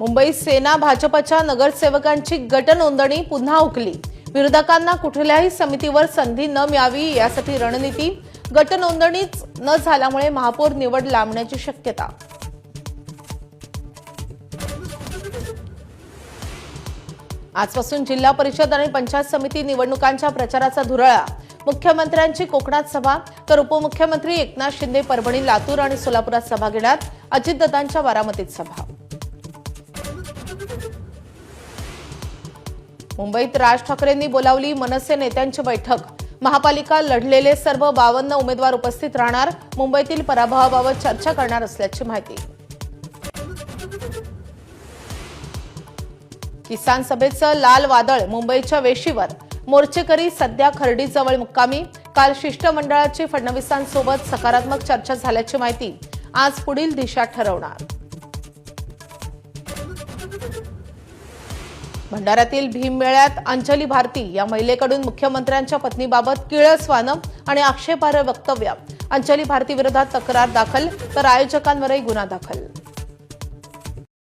मुंबईत सेना भाजपच्या नगरसेवकांची गट नोंदणी पुन्हा हुकली. विरोधकांना कुठल्याही समितीवर संधी न मिळावी यासाठी रणनीती गट नोंदणीच न झाल्यामुळे महापौर निवड लांबण्याची शक्यता. आजपासून जिल्हा परिषद आणि पंचायत समिती निवडणुकांच्या प्रचाराचा धुरळा. मुख्यमंत्र्यांची कोकणात सभा तर उपमुख्यमंत्री एकनाथ शिंदे परभणी लातूर आणि सोलापुरात सभा घेणार अजितदादांच्या बारामतीत सभा. मुंबईत राज ठाकरेंनी बोलावली मनसे नेत्यांची बैठक. महापालिका लढलेले सर्व बावन्न उमेदवार उपस्थित राहणार. मुंबईतील पराभवाबाबत चर्चा करणार असल्याची माहिती. किसान सभेचं लाल वादळ मुंबईच्या वेशीवर. मोर्चेकरी सध्या खर्डीजवळ मुक्कामी. काल शिष्टमंडळाची फडणवीसांसोबत सकारात्मक चर्चा झाल्याची माहिती आज पुढील दिशा ठरवणार. भंडाऱ्यातील भीममेळ्यात अंजली भारती या महिलेकडून मुख्यमंत्र्यांच्या पत्नीबाबत किळसवानं आणि आक्षेपार्ह वक्तव्य. अंजली भारती विरोधात तक्रार दाखल तर आयोजकांवरही गुन्हा दाखल.